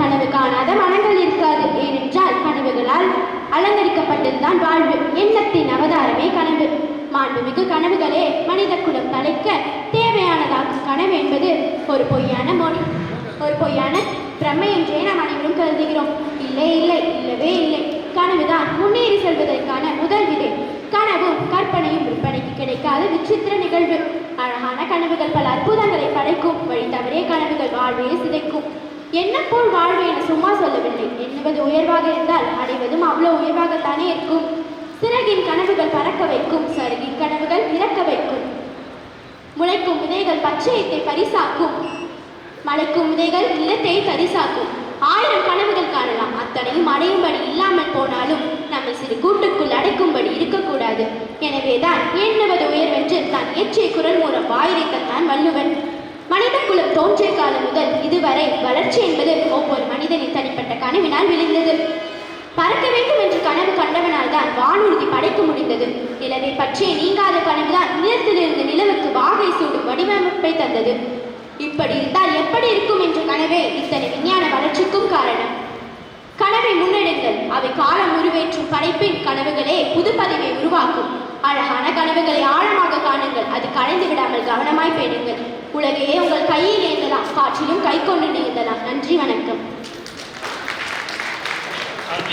கனவு காணாத மனங்கள் இருக்காது. ஏனென்றால் கனவுகளால் அலங்கரிக்கப்பட்டதுதான் வாழ்வு. எண்ணத்தின் அவதாரமே கனவு. மாண்புமிகு கனவுகளே மனித குலம் தலைக்க தேவையானதாகும் கனவு என்பது ஒரு பொய்யான மொழி. ஒரு பொய்யான பிரமை என்றே நாம் அனைவரும் கருதுகிறோம். இல்லை இல்லை இல்லவே இல்லை. கனவுதான் முன்னேறி செல்வதற்கான முதல் விதை. கனவும் கற்பனையும் விற்பனைக்கு கிடைக்காத விசித்திர நிகழ்வு. அழகான கனவுகள் பல அற்புதங்களை படைக்கும். வழி தவறிய கனவுகள் வாழ்வையே சிதைக்கும். என்ன போல் வாழ்வு என சும்மா சொல்லவில்லை. எண்ணுவது உயர்வாக இருந்தால் அடைவதும் அவ்வளோ உயர்வாகத்தானே இருக்கும். சிறகின் கனவுகள் பறக்க வைக்கும். சருகின் கனவுகள் இறக்க வைக்கும். முளைக்கும் விதைகள் பச்சையத்தை பரிசாக்கும். மலைக்கும் விதைகள் நிலத்தை தரிசாக்கும் ஆயிரம் கனவுகள் காணலாம். அத்தனையும் அடையும்படி இல்லாமல் போனாலும் நம்மை சிறு கூட்டுக்குள் அடைக்கும்படி இருக்கக்கூடாது. எனவேதான் எண்ணுவது உயர்வென்று தான் இயற்றிய குரல் மூலம் வாயிரைத்தான் வள்ளுவன். மனித குலம் தோன்றிய காலம் முதல் கனவினால் விளைந்தது பறக்க வேண்டும் என்று கனவு கண்டவனால் தான் வானூர்தி படைக்க முடிந்தது. நிலவை பற்றிய நீங்காத கனவுதான் நிலத்திலிருந்து நிலவுக்கு வாகை சூடும் வடிவமைப்பை தந்தது. இப்படி இருந்தால் எப்படி இருக்கும் என்ற கனவே இத்தனை விஞ்ஞான வளர்ச்சிக்கும் காரணம். கனவை முன்னெடுங்கள். அவை காலம் உருவேற்றும் படைப்பின் கனவுகளே புது பதவியை உருவாக்கும். அழகான கனவுகளை ஆழமாக காணுங்கள். அது கலைந்து விடாமல் கவனமாய் பேணுங்கள். உலகையே உங்கள் கையில் ஏந்தலாம் காற்றிலும் கை கொண்டு நீந்தலாம். நன்றி வணக்கம்.